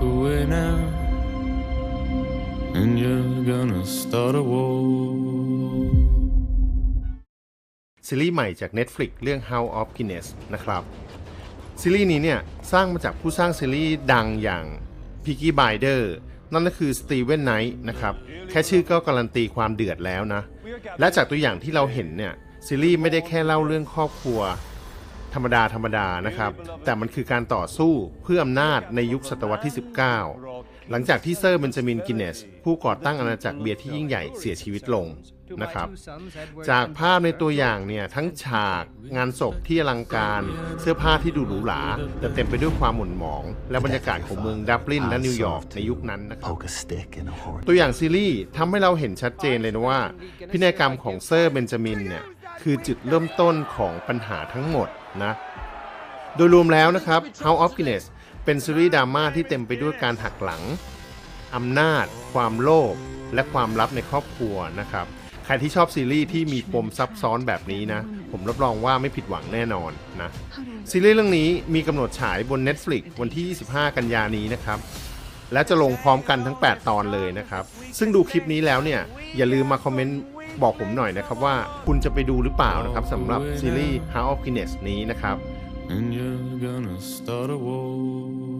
away now, and you're gonna start a war. ซีรีส์ใหม่จาก Netflix เรื่อง House of Guinness นะครับ ซีรีส์นี้เนี่ยสร้างมาจากผู้สร้างซีรีส์ดังอย่าง Peaky b i d e r นั่นก็คือสตีเวนไนท์นะครับ แค่ชื่อก็การันตีความเดือดแล้วนะ และจากตัวอย่างที่เราเห็นเนี่ยซีรีส์ไม่ได้แค่เล่าเรื่องครอบครัว ธรรมดาธรรมดานะครับ แต่มันคือการต่อสู้เพื่ออำนาจในยุคศตวรรษที่ 19 หลังจากที่เซอร์เบนจามินกินเนส ผู้ก่อตั้งอาณาจักรเบียร์ที่ยิ่งใหญ่เสียชีวิตลงนะครับ จากภาพในตัวอย่างเนี่ยทั้งฉากงานศพที่อลังการเสื้อผ้าที่ดูหรูหราแต่เต็มไปด้วยความหม่นหมอง และบรรยากาศของเมืองดับลินและนิวยอร์กในยุคนั้นนะครับตัวอย่างซีรีส์ทำให้เราเห็นชัดเจนเลยนะว่า พินัยกรรมของเซอร์เบนจามินเนี่ย คือจุดเริ่มต้นของปัญหาทั้งหมดนะ โดยรวมแล้วนะครับ House of Guinness เป็นซีรีส์ดราม่าที่เต็มไปด้วยการหักหลังอำนาจ ความโลภและความลับในครอบครัวนะครับ ใครที่ชอบซีรีส์ที่มีปมซับซ้อนแบบนี้นะ ผมรับรองว่าไม่ผิดหวังแน่นอนนะ ซีรีส์เรื่องนี้มีกำหนดฉายบน Netflix วันที่ 25 กันยานี้นะครับและจะลงพร้อมกันทั้ง 8 ตอนเลยนะครับ ซึ่งดูคลิปนี้แล้วเนี่ย อย่าลืมมาคอมเมนต์ บอกผมหน่อยนะครับว่าคุณจะไปดูหรือเปล่านะครับสำหรับซีรีส์ House of Guinness นี้นะครับ And you're gonna start a war.